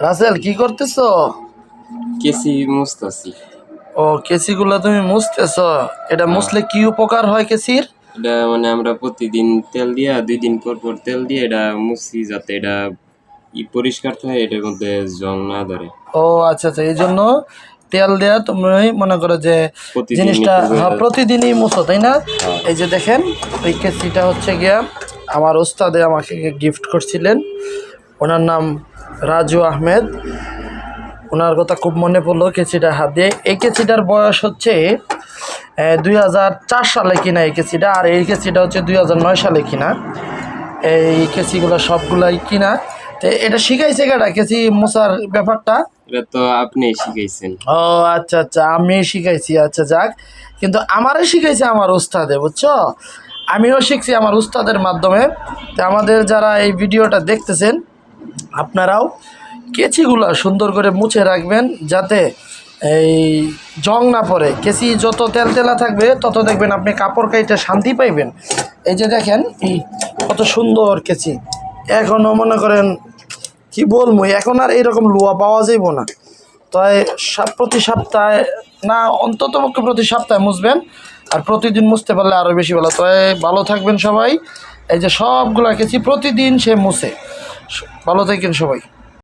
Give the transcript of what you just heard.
রাসেল কি করতেছো? কেসি মুস্তাসি ও কেসিগুলো তুমি মুছতেছ। এটা মুছলে কি উপকার হয় কেসির? এটা মানে আমরা প্রতিদিন তেল দিয়া দুই দিন পর পর তেল দিয়ে এটা মুছি যাতে এটা ই পরিষ্কার থাকে এটার মধ্যে জং না ধরে। ও আচ্ছা আচ্ছা এই জন্য তেল দেয়া তুমি মনে করো যে জিনিসটা হ্যাঁ, প্রতিদিনই মুছো তাই না? হ্যাঁ। এই যে দেখেন ওই কেসিটা হচ্ছে গিয়া আমার ওস্তাদে আমাকে গিফট করছিলেন। ওনার নাম রাজু আহমেদ। ওনার কথা খুব মনে পড়ল কেচিটা হাত দিয়ে। এই কেচিটার বয়স হচ্ছে দুই হাজার চার সালে কিনা এই কেচিটা আর এই কেচিটা হচ্ছে দুই হাজার নয় সালে কিনা। এই কেচিগুলো সবগুলাই কিনা। তো এটা শিখাইছে কেটা কেচি মোছার ব্যাপারটা? এটা তো আপনি শিখাইছেন। ও আচ্ছা আচ্ছা আমি শিখাইছি আচ্ছা যাক। কিন্তু শিখাইছে আমার উস্তাদে বুঝছ? আমিও শিখছি আমার উস্তাদের মাধ্যমে। তো আমাদের যারা এই ভিডিওটা দেখতেছেন আপনারাও কেচিগুলো সুন্দর করে মুছে রাখবেন যাতে এই জং না পড়ে। কেচি যত তেল তেলা থাকবে, তত দেখবেন আপনি কাপড় কাইটে শান্তি পাইবেন। এই যে দেখেন কত সুন্দর কেচি। এখনও মনে করেন, কি বলব, এখন আর এইরকম লোয়া পাওয়া যাইব না। তাই প্রতি সপ্তাহে, না, অন্তত পক্ষে প্রতি সপ্তাহে মুছবেন, আর প্রতিদিন মুছতে পারলে আরও বেশি ভালো। তাই ভালো থাকবেন সবাই। এই যে সবগুলা কেছি প্রতিদিন সে মুছে। ভালো থাকেন সবাই।